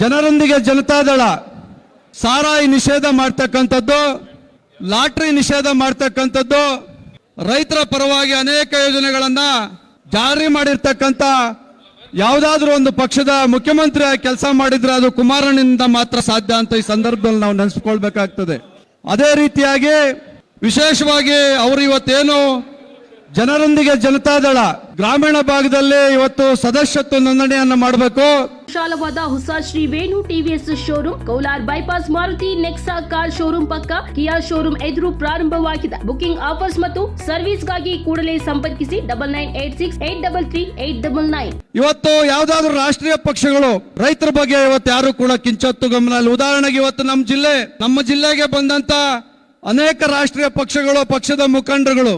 ಜನರೊಂದಿಗೆ ಜನತಾದಳ ಸಾರಾಯಿ ನಿಷೇಧ ಮಾಡ್ತಕ್ಕಂಥದ್ದು, ಲಾಟ್ರಿ ನಿಷೇಧ ಮಾಡ್ತಕ್ಕಂಥದ್ದು, ರೈತರ ಪರವಾಗಿ ಅನೇಕ ಯೋಜನೆಗಳನ್ನ ಜಾರಿ ಮಾಡಿರ್ತಕ್ಕಂಥ ಯಾವುದಾದ್ರೂ ಒಂದು ಪಕ್ಷದ ಮುಖ್ಯಮಂತ್ರಿ ಕೆಲಸ ಮಾಡಿದ್ರೆ ಅದು ಕುಮಾರನಿಂದ ಮಾತ್ರ ಸಾಧ್ಯ ಅಂತ ಈ ಸಂದರ್ಭದಲ್ಲಿ ನಾವು ನೆನೆಸ್ಕೊಳ್ಬೇಕಾಗ್ತದೆ. ಅದೇ ರೀತಿಯಾಗಿ ವಿಶೇಷವಾಗಿ ಅವರು ಇವತ್ತೇನು ಜನರೊಂದಿಗೆ ಜನತಾದಳ ಗ್ರಾಮೀಣ ಭಾಗದಲ್ಲಿ ಇವತ್ತು ಸದಸ್ಯತ್ವ ನೋಂದಣಿಯನ್ನ ಮಾಡಬೇಕು. ವಿಶಾಲವಾದ ಹೊಸ Shri Venu TVS showroom Kaular bypass Maruti Nexa car showroom ಪಕ್ಕ ಕಿಯಾ ಶೋರೂಮ್ ಎದುರು ಪ್ರಾರಂಭವಾಗಿದೆ. ಬುಕಿಂಗ್ ಆಫರ್ಸ್ ಮತ್ತು ಸರ್ವಿಸ್ಗಾಗಿ ಕೂಡಲೇ ಸಂಪರ್ಕಿಸಿ double nine eight six eight double three eight double nine ಇವತ್ತು ಯಾವ್ದಾದ್ರು ರಾಷ್ಟ್ರೀಯ ಪಕ್ಷಗಳು ರೈತರ ಬಗ್ಗೆ ಇವತ್ತು ಯಾರು ಕೂಡ ಕಿಂಚತ್ತು ಗಮನ ಇಲ್ಲ ಉದಾಹರಣೆಗೆ ಇವತ್ತು ನಮ್ಮ ಜಿಲ್ಲೆ ನಮ್ಮ ಜಿಲ್ಲೆಗೆ ಬಂದಂತ ಅನೇಕ ರಾಷ್ಟ್ರೀಯ ಪಕ್ಷಗಳು ಪಕ್ಷದ ಮುಖಂಡರುಗಳು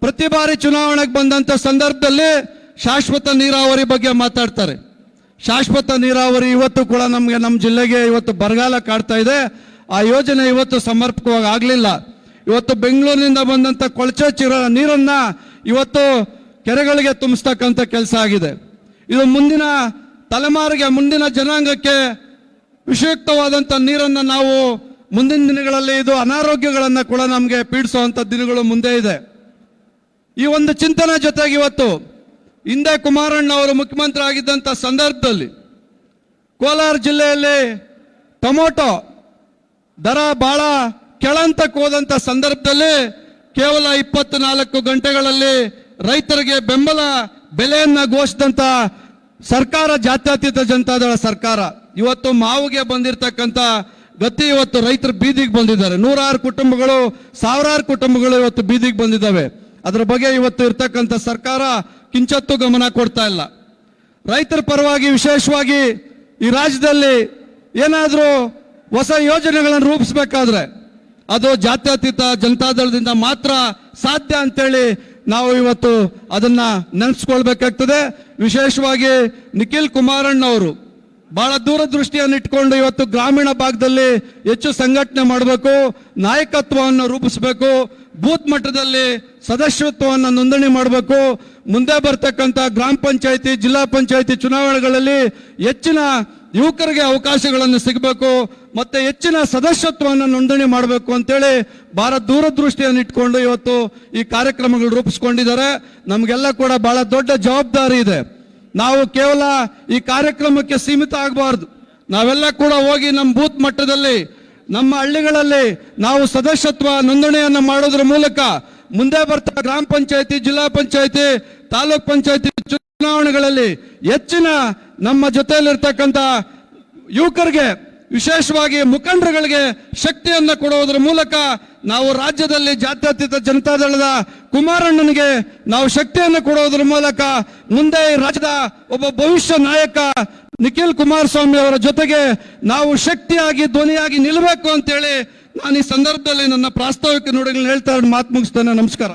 ಪ್ರತಿ ಬಾರಿ ಚುನಾವಣೆಗೆ ಬಂದಂತ ಸಂದರ್ಭದಲ್ಲಿ ಶಾಶ್ವತ ನೀರಾವರಿ ಬಗ್ಗೆ ಮಾತಾಡ್ತಾರೆ. ಶಾಶ್ವತ ನೀರಾವರಿ ಇವತ್ತು ಕೂಡ ನಮಗೆ ನಮ್ಮ ಜಿಲ್ಲೆಗೆ ಇವತ್ತು ಬರಗಾಲ ಕಾಡ್ತಾ ಇದೆ. ಆ ಯೋಜನೆ ಇವತ್ತು ಸಮರ್ಪಕವಾಗಿ ಆಗಲಿಲ್ಲ. ಇವತ್ತು ಬೆಂಗಳೂರಿನಿಂದ ಬಂದಂತ ಕೊಳಚೆ ಚಿರ ನೀರನ್ನ ಇವತ್ತು ಕೆರೆಗಳಿಗೆ ತುಂಬಿಸ್ತಕ್ಕಂಥ ಕೆಲಸ ಆಗಿದೆ. ಇದು ಮುಂದಿನ ತಲೆಮಾರಿಗೆ, ಮುಂದಿನ ಜನಾಂಗಕ್ಕೆ ವಿಷಯುಕ್ತವಾದಂಥ ನೀರನ್ನು ನಾವು ಮುಂದಿನ ದಿನಗಳಲ್ಲಿ ಇದು ಅನಾರೋಗ್ಯಗಳನ್ನು ಕೂಡ ನಮಗೆ ಪೀಡಿಸುವಂಥ ದಿನಗಳು ಮುಂದೆ ಇದೆ. ಈ ಒಂದು ಚಿಂತನೆ ಜೊತೆಗೆ ಇವತ್ತು ಹಿಂದೆ ಕುಮಾರಣ್ಣ ಅವರು ಮುಖ್ಯಮಂತ್ರಿ ಆಗಿದ್ದಂಥ ಸಂದರ್ಭದಲ್ಲಿ ಕೋಲಾರ ಜಿಲ್ಲೆಯಲ್ಲಿ ಟೊಮೊಟೊ ದರ ಬಹಳ ಕೆಳಂತಕ್ಕೆ ಹೋದಂಥ ಸಂದರ್ಭದಲ್ಲಿ ಕೇವಲ ಇಪ್ಪತ್ನಾಲ್ಕು ಗಂಟೆಗಳಲ್ಲಿ ರೈತರಿಗೆ ಬೆಂಬಲ ಬೆಲೆಯನ್ನು ಘೋಷಿಸಿದಂಥ ಸರ್ಕಾರ, ಜಾತ್ಯತೀತ ಜನತಾದಳ ಸರ್ಕಾರ. ಇವತ್ತು ಮಾವುಗೆ ಬಂದಿರತಕ್ಕಂಥ ಗತಿ ಇವತ್ತು ರೈತರು ಬೀದಿಗೆ ಬಂದಿದ್ದಾರೆ. ನೂರಾರು ಕುಟುಂಬಗಳು, ಸಾವಿರಾರು ಕುಟುಂಬಗಳು ಇವತ್ತು ಬೀದಿಗೆ ಬಂದಿದ್ದಾವೆ. ಅದರ ಬಗ್ಗೆ ಇವತ್ತು ಇರ್ತಕ್ಕಂಥ ಸರ್ಕಾರ ಕಿಂಚತ್ತು ಗಮನ ಕೊಡ್ತಾ ಇಲ್ಲ. ರೈತರ ಪರವಾಗಿ ವಿಶೇಷವಾಗಿ ಈ ರಾಜ್ಯದಲ್ಲಿ ಏನಾದರೂ ಹೊಸ ಯೋಜನೆಗಳನ್ನು ರೂಪಿಸಬೇಕಾದ್ರೆ ಅದು ಜಾತ್ಯತೀತ ಜನತಾದಳದಿಂದ ಮಾತ್ರ ಸಾಧ್ಯ ಅಂತೇಳಿ ನಾವು ಇವತ್ತು ಅದನ್ನ ನೆನೆಸ್ಕೊಳ್ಬೇಕಾಗ್ತದೆ. ವಿಶೇಷವಾಗಿ ನಿಖಿಲ್ ಕುಮಾರಣ್ಣ ಅವರು ಬಹಳ ದೂರದೃಷ್ಟಿಯನ್ನು ಇಟ್ಕೊಂಡು ಇವತ್ತು ಗ್ರಾಮೀಣ ಭಾಗದಲ್ಲಿ ಹೆಚ್ಚು ಸಂಘಟನೆ ಮಾಡಬೇಕು, ನಾಯಕತ್ವವನ್ನು ರೂಪಿಸಬೇಕು ಬೂತ್ ಮಟ್ಟದಲ್ಲಿ ಸದಸ್ಯತ್ವವನ್ನು ನೋಂದಣಿ ಮಾಡಬೇಕು. ಮುಂದೆ ಬರ್ತಕ್ಕಂಥ ಗ್ರಾಮ ಪಂಚಾಯತಿ, ಜಿಲ್ಲಾ ಪಂಚಾಯತಿ ಚುನಾವಣೆಗಳಲ್ಲಿ ಹೆಚ್ಚಿನ ಯುವಕರಿಗೆ ಅವಕಾಶಗಳನ್ನು ಸಿಗಬೇಕು. ಮತ್ತೆ ಹೆಚ್ಚಿನ ಸದಸ್ಯತ್ವವನ್ನು ನೋಂದಣಿ ಮಾಡಬೇಕು ಅಂತೇಳಿ ಬಹಳ ದೂರದೃಷ್ಟಿಯನ್ನು ಇಟ್ಕೊಂಡು ಇವತ್ತು ಈ ಕಾರ್ಯಕ್ರಮಗಳು ರೂಪಿಸ್ಕೊಂಡಿದ್ದಾರೆ. ನಮಗೆಲ್ಲ ಕೂಡ ಬಹಳ ದೊಡ್ಡ ಜವಾಬ್ದಾರಿ ಇದೆ. ನಾವು ಕೇವಲ ಈ ಕಾರ್ಯಕ್ರಮಕ್ಕೆ ಸೀಮಿತ ಆಗಬಾರ್ದು. ನಾವೆಲ್ಲ ಕೂಡ ಹೋಗಿ ನಮ್ಮ ಬೂತ್ ಮಟ್ಟದಲ್ಲಿ ನಮ್ಮ ಹಳ್ಳಿಗಳಲ್ಲಿ ನಾವು ಸದಸ್ಯತ್ವ ನೋಂದಣಿಯನ್ನು ಮಾಡೋದ್ರ ಮೂಲಕ ಮುಂದೆ ಬರ್ತಾ ಗ್ರಾಮ ಪಂಚಾಯತಿ, ಜಿಲ್ಲಾ ಪಂಚಾಯತಿ, ತಾಲೂಕ್ ಪಂಚಾಯತಿ ಚುನಾವಣೆಗಳಲ್ಲಿ ಹೆಚ್ಚಿನ ನಮ್ಮ ಜೊತೆಯಲ್ಲಿರ್ತಕ್ಕಂಥ ಯುವಕರಿಗೆ, ವಿಶೇಷವಾಗಿ ಮುಖಂಡರುಗಳಿಗೆ ಶಕ್ತಿಯನ್ನು ಕೊಡುವುದರ ಮೂಲಕ ನಾವು ರಾಜ್ಯದಲ್ಲಿ ಜಾತ್ಯತೀತ ಜನತಾದಳದ ಕುಮಾರಣ್ಣನಿಗೆ ನಾವು ಶಕ್ತಿಯನ್ನು ಕೊಡುವುದರ ಮೂಲಕ ಮುಂದೆ ರಾಜ್ಯದ ಒಬ್ಬ ಭವಿಷ್ಯ ನಾಯಕ ನಿಖಿಲ್ ಕುಮಾರಸ್ವಾಮಿ ಅವರ ಜೊತೆಗೆ ನಾವು ಶಕ್ತಿಯಾಗಿ, ಧ್ವನಿಯಾಗಿ ನಿಲ್ಲಬೇಕು ಅಂತೇಳಿ ನಾನು ಈ ಸಂದರ್ಭದಲ್ಲಿ ನನ್ನ ಪ್ರಾಸ್ತಾವಿಕ ನೋಡಿ ಹೇಳ್ತಾ ಮಾತು ಮುಗಿಸ್ತೇನೆ. ನಮಸ್ಕಾರ.